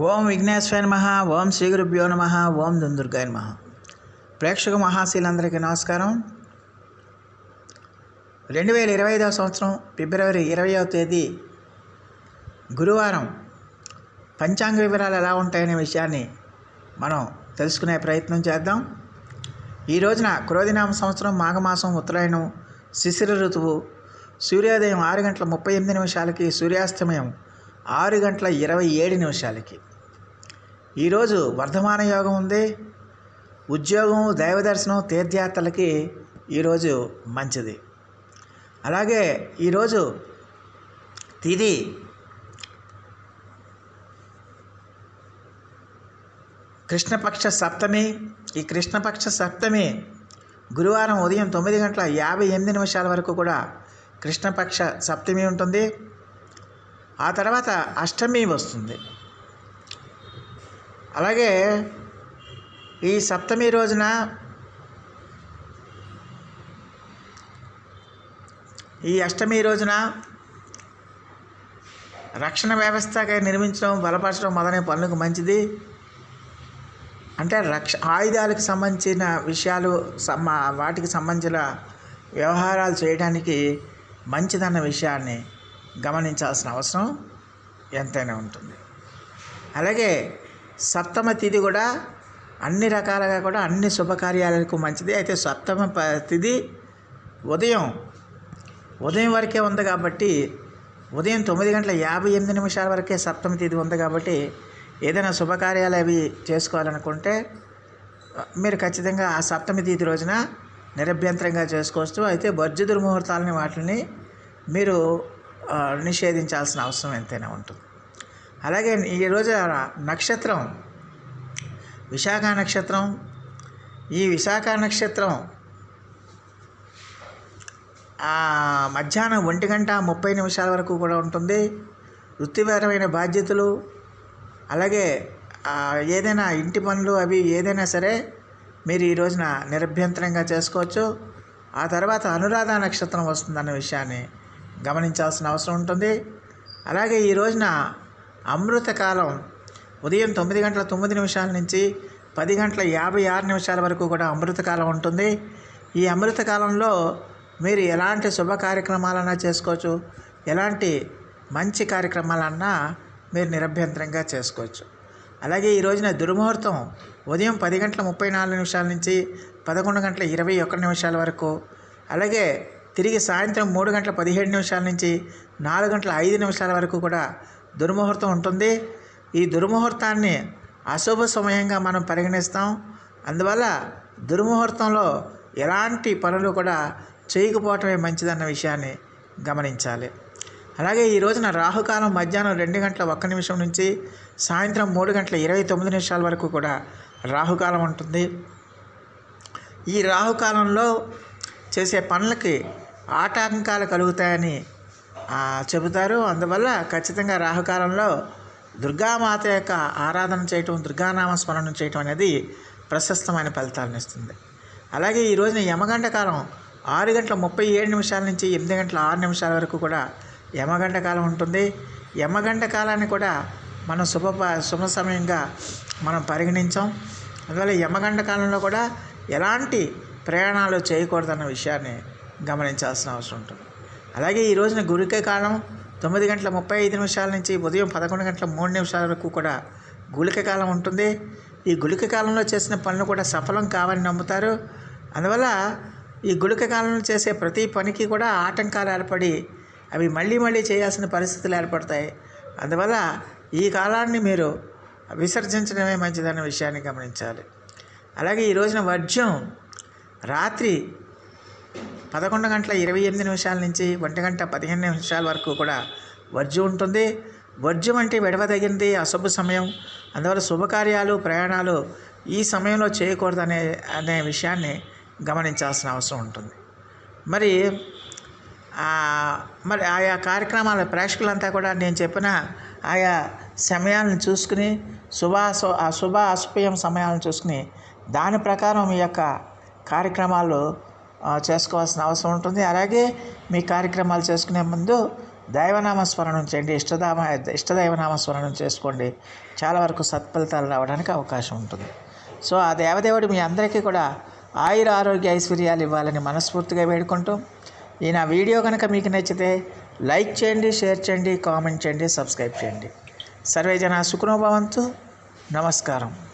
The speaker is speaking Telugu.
ఓం విఘ్నేశ్వర నమ ఓం శ్రీ గురుభ్యో నమ ఓం దుందుర్గాయ నమ. ప్రేక్షక మహాశీలందరికీ నమస్కారం. రెండు వేల ఇరవై ఐదవ సంవత్సరం ఫిబ్రవరి ఇరవయవ తేదీ గురువారం. పంచాంగ వివరాలు ఎలా ఉంటాయనే విషయాన్ని మనం తెలుసుకునే ప్రయత్నం చేద్దాం. ఈ రోజున క్రోధినామ సంవత్సరం మాఘమాసం ఉత్తరాయణం శిశిర ఋతువు సూర్యోదయం ఆరు గంటల ముప్పై ఎనిమిది నిమిషాలకి సూర్యాస్తమయం ఆరు గంటల ఇరవై ఏడు నిమిషాలకి. ఈరోజు వర్ధమాన యోగం ఉంది. ఉద్యోగం దైవదర్శనం తీర్థయాత్రలకి ఈరోజు మంచిది. అలాగే ఈరోజు తిది కృష్ణపక్ష సప్తమి. ఈ కృష్ణపక్ష సప్తమి గురువారం ఉదయం తొమ్మిది గంటల యాభై ఎనిమిది నిమిషాల వరకు కూడా కృష్ణపక్ష సప్తమి ఉంటుంది. ఆ తర్వాత అష్టమి వస్తుంది. అలాగే ఈ సప్తమి రోజున ఈ అష్టమి రోజున రక్షణ వ్యవస్థగా నిర్మించడం బలపరచడం మొదలైన పనులకు మంచిది. అంటే రక్ష ఆయుధాలకు సంబంధించిన విషయాలు వాటికి సంబంధించిన వ్యవహారాలు చేయడానికి మంచిదన్న విషయాన్ని గమనించాల్సిన అవసరం ఎంతైనా ఉంటుంది. అలాగే సప్తమ తిథి కూడా అన్ని రకాలుగా కూడా అన్ని శుభకార్యాలకు మంచిది. అయితే సప్తమ ప తిథి ఉదయం ఉదయం వరకే ఉంది కాబట్టి ఉదయం తొమ్మిది గంటల యాభై ఎనిమిది నిమిషాల వరకే సప్తమి తిథి ఉంది కాబట్టి ఏదైనా శుభకార్యాలు అవి చేసుకోవాలనుకుంటే మీరు ఖచ్చితంగా ఆ సప్తమి తిథి రోజున నిరభ్యంతరంగా చేసుకోవచ్చు అయితే బర్జు ముహూర్తాలని వాటిని మీరు నిషేధించాల్సిన అవసరం ఎంతైనా ఉంటుంది. అలాగే ఈ రోజు నక్షత్రం విశాఖ నక్షత్రం ఈ విశాఖ నక్షత్రం మధ్యాహ్నం ఒంటి గంట ముప్పై నిమిషాల వరకు కూడా ఉంటుంది. వృత్తిపరమైన బాధ్యతలు అలాగే ఏదైనా ఇంటి పనులు అవి ఏదైనా సరే మీరు ఈ రోజున నిరభ్యంతరంగా చేసుకోవచ్చు. ఆ తర్వాత అనురాధ నక్షత్రం వస్తుందన్న విషయాన్ని గమనించాల్సిన అవసరం ఉంటుంది. అలాగే ఈ రోజున అమృతకాలం ఉదయం తొమ్మిది గంటల తొమ్మిది నిమిషాల నుంచి పది గంటల యాభై ఆరు నిమిషాల వరకు కూడా అమృతకాలం ఉంటుంది. ఈ అమృతకాలంలో మీరు ఎలాంటి శుభ కార్యక్రమాలన్నా చేసుకోవచ్చు. ఎలాంటి మంచి కార్యక్రమాలన్నా మీరు నిరభ్యంతరంగా చేసుకోవచ్చు. అలాగే ఈ రోజున దుర్ముహూర్తం ఉదయం పది గంటల ముప్పై నాలుగు నిమిషాల నుంచి పదకొండు గంటల ఇరవై ఒక్క నిమిషాల వరకు. అలాగే తిరిగి సాయంత్రం మూడు గంటల పదిహేడు నిమిషాల నుంచి నాలుగు గంటల ఐదు నిమిషాల వరకు కూడా దుర్ముహూర్తం ఉంటుంది. ఈ దుర్ముహూర్తాన్ని అశుభ సమయంగా మనం పరిగణిస్తాం. అందువల్ల దుర్ముహూర్తంలో ఎలాంటి పనులు కూడా చేయకపోవటమే మంచిదన్న విషయాన్ని గమనించాలి. అలాగే ఈ రోజున రాహుకాలం మధ్యాహ్నం రెండు గంటల ఒక్క నిమిషం నుంచి సాయంత్రం మూడు గంటల ఇరవై తొమ్మిది నిమిషాల వరకు కూడా రాహుకాలం ఉంటుంది. ఈ రాహుకాలంలో చేసే పనులకి ఆటంకాలు కలుగుతాయని చెబుతారు. అందువల్ల ఖచ్చితంగా రాహుకాలంలో దుర్గామాత యొక్క ఆరాధన చేయటం దుర్గానామ స్మరణ చేయటం అనేది ప్రశస్తమైన ఫలితాలను ఇస్తుంది. అలాగే ఈ రోజున యమగంట కాలం ఆరు గంటల ముప్పై ఏడు నిమిషాల నుంచి ఎనిమిది గంటల ఆరు నిమిషాల వరకు కూడా యమగంట కాలం ఉంటుంది. యమగంట కాలాన్ని కూడా మనం శుభ శుభ సమయంగా మనం పరిగణించాం. అందువల్ల యమగంట కాలంలో కూడా ఎలాంటి ప్రయాణాలు చేయకూడదన్న విషయాన్ని గమనించాల్సిన అవసరం ఉంటుంది. అలాగే ఈ రోజున గురిక కాలం తొమ్మిది గంటల ముప్పై ఐదు నిమిషాల నుంచి ఉదయం పదకొండు గంటల మూడు నిమిషాల వరకు కూడా గుళిక కాలం ఉంటుంది. ఈ గుళిక కాలంలో చేసిన పనులు కూడా సఫలం కావని నమ్ముతారు. అందువల్ల ఈ గుళిక కాలంలో చేసే ప్రతి పనికి కూడా ఆటంకాలు ఏర్పడి అవి మళ్ళీ మళ్ళీ చేయాల్సిన పరిస్థితులు ఏర్పడతాయి. అందువల్ల ఈ కాలాన్ని మీరు విసర్జించడమే మంచిదన్న విషయాన్ని గమనించాలి. అలాగే ఈ రోజున వర్జ్యం రాత్రి పదకొండు గంటల ఇరవై ఎనిమిది నిమిషాల నుంచి ఒంటి గంట పదిహేను నిమిషాల వరకు కూడా వర్జ్యం ఉంటుంది. వర్జ్యం అంటే విడవదగింది అశుభ సమయం. అందువల్ల శుభకార్యాలు ప్రయాణాలు ఈ సమయంలో చేయకూడదనే అనే విషయాన్ని గమనించాల్సిన అవసరం ఉంటుంది. మరి మరి ఆయా కార్యక్రమాల ప్రేక్షకులంతా కూడా నేను చెప్పిన ఆయా సమయాలను చూసుకుని శుభ అశుభ ఆ శుభ అశుభయం సమయాలను చూసుకుని దాని ప్రకారం ఈ యొక్క కార్యక్రమాలు చేసుకోవాల్సిన అవసరం ఉంటుంది. అలాగే మీ కార్యక్రమాలు చేసుకునే ముందు దైవనామస్మరణం చేయండి. ఇష్టదామ ఇష్టదైవనామస్మరణం చేసుకోండి. చాలా వరకు సత్ఫలితాలు రావడానికి అవకాశం ఉంటుంది. సో ఆ దేవదేవుడు మీ అందరికీ కూడా ఆయుర ఆరోగ్య ఐశ్వర్యాలు ఇవ్వాలని మనస్ఫూర్తిగా వేడుకుంటూ ఈ నా వీడియో కనుక మీకు నచ్చితే లైక్ చేయండి షేర్ చేయండి కామెంట్ చేయండి సబ్స్క్రైబ్ చేయండి. సర్వేజన సుఖనోభవంతు నమస్కారం.